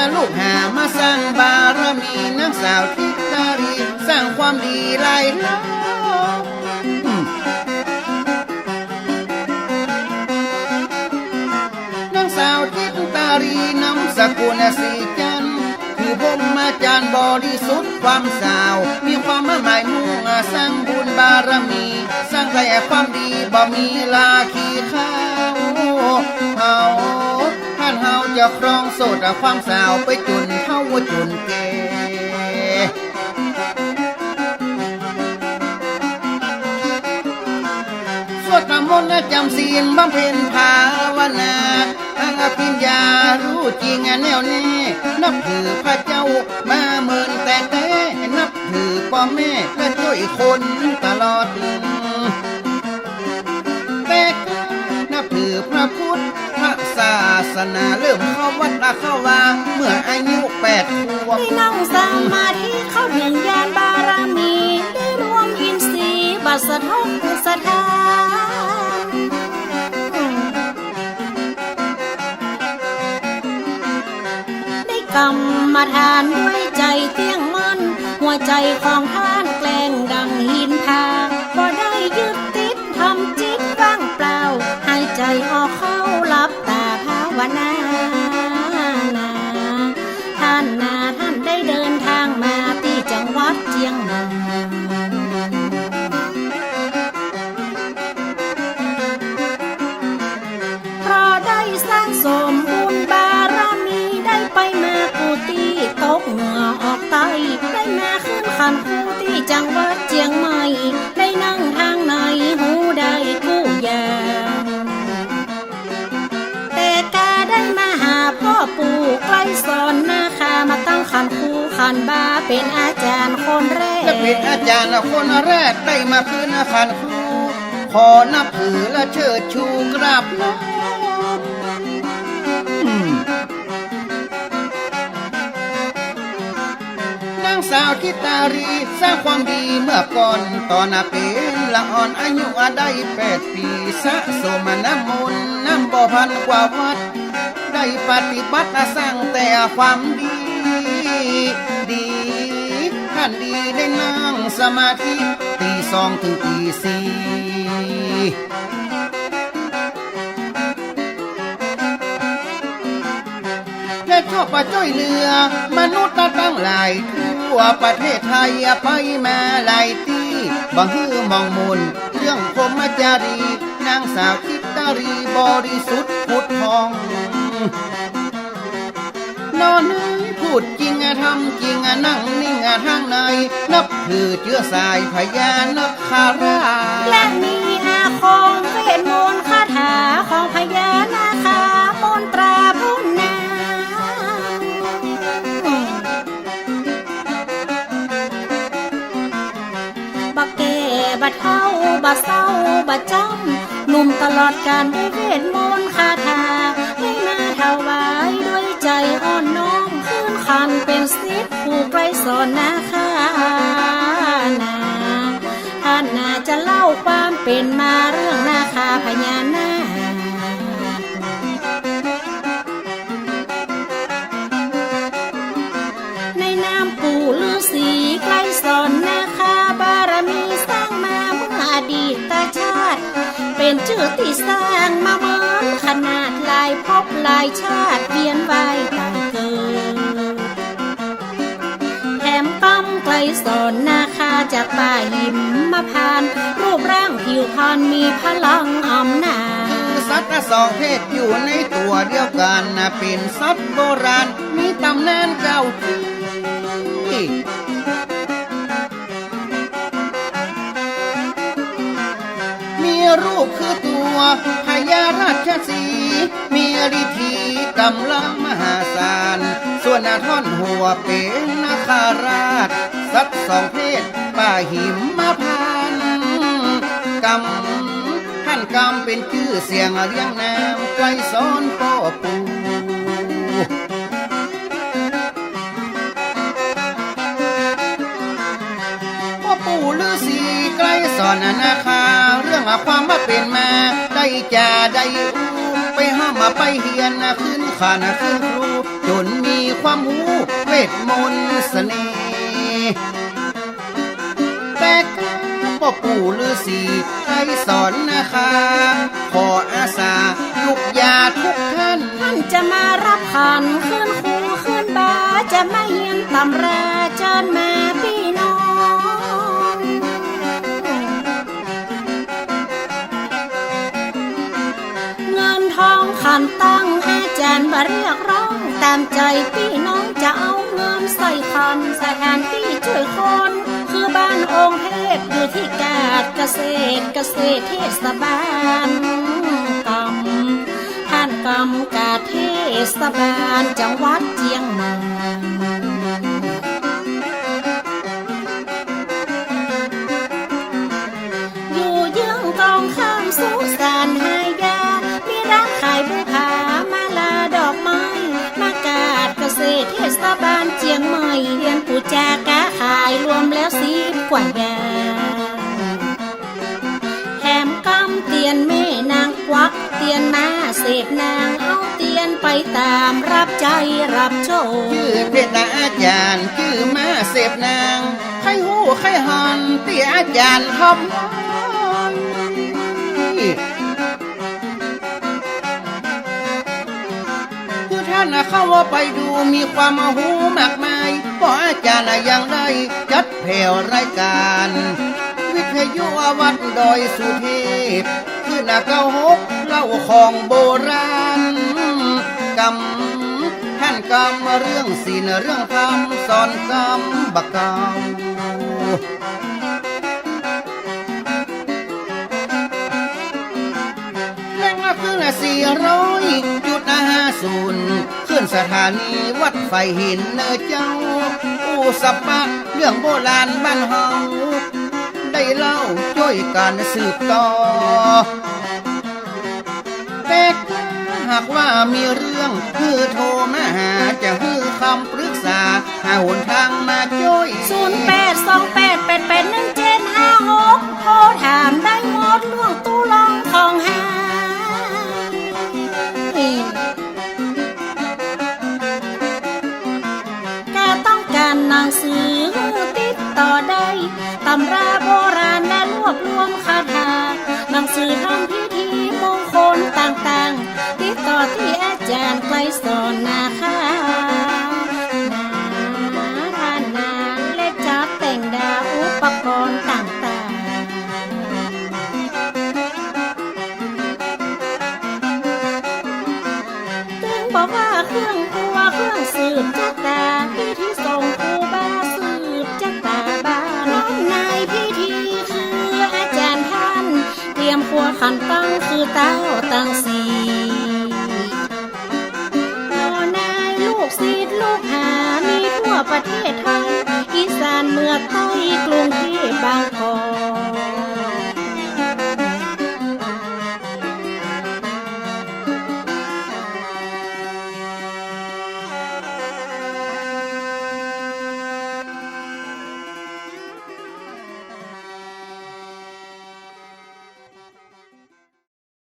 นะลูกหามาสร้างบารมีนางสาวทิตารีสร้างความดีหลายล้านางสาวทิตารีนำสกุลสีจันทร์คือผมมาจารย์บริสุทธิ์ความสาว มีความหมายมุ่งสร้างบุญบารมี สร้างแต่ความดีบ่มีลาขีข้าว ครองโสดความสาวไปจนเท่าจนแก่สวดมนต์จำศีลบำเพ็ญภาวนาอังอภิญญารู้จริงแน่วแน่นับถือพระเจ้ามาเมินแต่แต่นับถือพ่อแม่และช่วยคนตลอด สนาเริ่มเข้าวัดละเข้าวาเมื่ออายุแปดขวบได้นั่งสมาธิเข้าถึงญาณบารมีได้รวมอินทรีย์บัตรสะทกสถานได้กรรมฐานด้วยใจเตี้ยงมันหัวใจของท่านแกล้งดังหินพาก็ได้ยึดติดทำจิตว่างเปล่าให้ใจออกเข้า ที่จังหวัดเจียงใหม่ได้นั่งทางในหูได้กู้ยางแต่กาได้มาหาพ่อปู่ใกล้สอนนาคามาตั้งขันคูขันบาเป็นอาจารย์คนแรกและเป็นอาจารย์คนแรกได้มาพื้นคารครูขอนับถือและเชิดชูกราบน้อมางสาวทิตารีสร้างความดีเมื่อก่อนตอนนาเป็นละอ่อนอายุได้แปดปีสะสมน้ำมนต์น้ำบ่อพันกว่าวัด ได้ปฏิบัติสร้างแต่ความดี ดีท่านดีได้นั่งสมาธิตีสองถึงตีสี่และชอบประจ้อยเรือ มนุษย์ตั้งหลายทั่ วประเทศไทยไปมาหลายที่บังฮือมองมุนเรื่องพรหมจารี นางสาวคิตารีบริสุทธิ์พุทธทองนอนนึงพูดจริงอะทำจริงอะนั่งนิ่งอะทางใน นับถือเชื้อสายพญานาคาราและมีอาคมเวทมนต์คาถาของพญาน บัดเศร้าบัดจำหนุ่มตลอดการด้วยเวทมนต์คาถาให้มาถวายด้วยใจอ่อนน้อมขึ้นคันเป็นสิทธิ์ผู้ไกลสอนนาคานาท่านนาจะเล่าความเป็นมาเรื่องนาคาพญานาในนามปู่ฤาษีใกล้สอน เป็นชื่อที่สร้างมาเหมือนขนาดลายพหลายชาติเวียนวายตายเกิดแถมปั้มไกลสอนนาคาจากป่าหิมมาพาน รูปร่างผิวพรรณมีพลังอำนาจสัตว์สองเพศอยู่ในตัวเดียวกันนะเป็นสัตว์โบราณ มีตำนานเก่า พญาราชสี มีฤทธิกำลังมหาศาล ส่วนอาท่อนหัวเป็นนาคาราช สัตว์สองเพศป่าหิมมาพานกำท่านกำเป็นชื่อเสียงเรียงนามไกลสอนพ่อปู่ ปู่ฤาษีไกล้สอนนาคา เรื่องความมาเป็นมา ได้จาได้อู้ไปห้ามมาไปเฮียนขึ้นขานขึ้นครูจนมีความรู้เวทมนต์เสน่ห์แต่ก็พ่อปู่ฤาษีให้สอนนะคะ ขออาสาลูกยาทุกท่าน ท่านจะมารับขันขึ้นคูขึ้นบาจะไม่เฮียนตำราเจิญมา องขันตั้งอแจารย์มาเรียกร้องตามใจพี่น้องจะเอาเงินใส่คันสถานที่ช่วยคน คือบ้านองค์เทพอยู่ที่กาดเกษตรเกษตรเทศบาลกำท่านกำกาดเทศบาลจังหวัดเจียงใหม่ ร้านขายผามาลาดอกไม้มากาดเกษตรเทศบาลเจียงใหม่เรียนปูจากาขายรวมแล้วสิบกว่ายางแถมกำเตียนแม่นางควักเตียนมาเสพนางเอาเตียนไปตามรับใจรับโชคชื่อเพชรอาจารย์ชื่อมาเสพนางใครหูใครหันเตียอาจารย์ทำานะเข้าไปดูมีความหูมากมายเพราะอาจารย์น่ะยังได้จัดแผ่วรายการ วิทยุวัดดอยสุเทพคือนาเก้าหกเล่าของโบราณกำท่านกำเรื่องศีลเรื่องธรรมสอนกำบักเก่าแรงละคือละสี่ร้อย ห้าศูนย์ขึ้นสถานีวัดไฟหินเนอเจ้าอู้สับปะเรื่องโบราณบ้านเฮาได้เล่าช่วยกันสืบต่อแต่หากว่ามีเรื่องคือโทรมาหาจะฮือคำปรึกษาหาหนทางมาช่วยศูนย์แปดสองแปดแปดแปดหนึ่ง ตำราโบราณและรวบรวมคาถาหนังสือทำพิธีมงคลต่างๆ ติดต่อที่อาจารย์ไกลสอนนะคะนา ขันตั้งคือเต้าตั้งสีโอ้นายลูกศิษย์ลูกหา มีทั่วประเทศไทยอีสานเมื่อไต้กรุงเทพบางคอ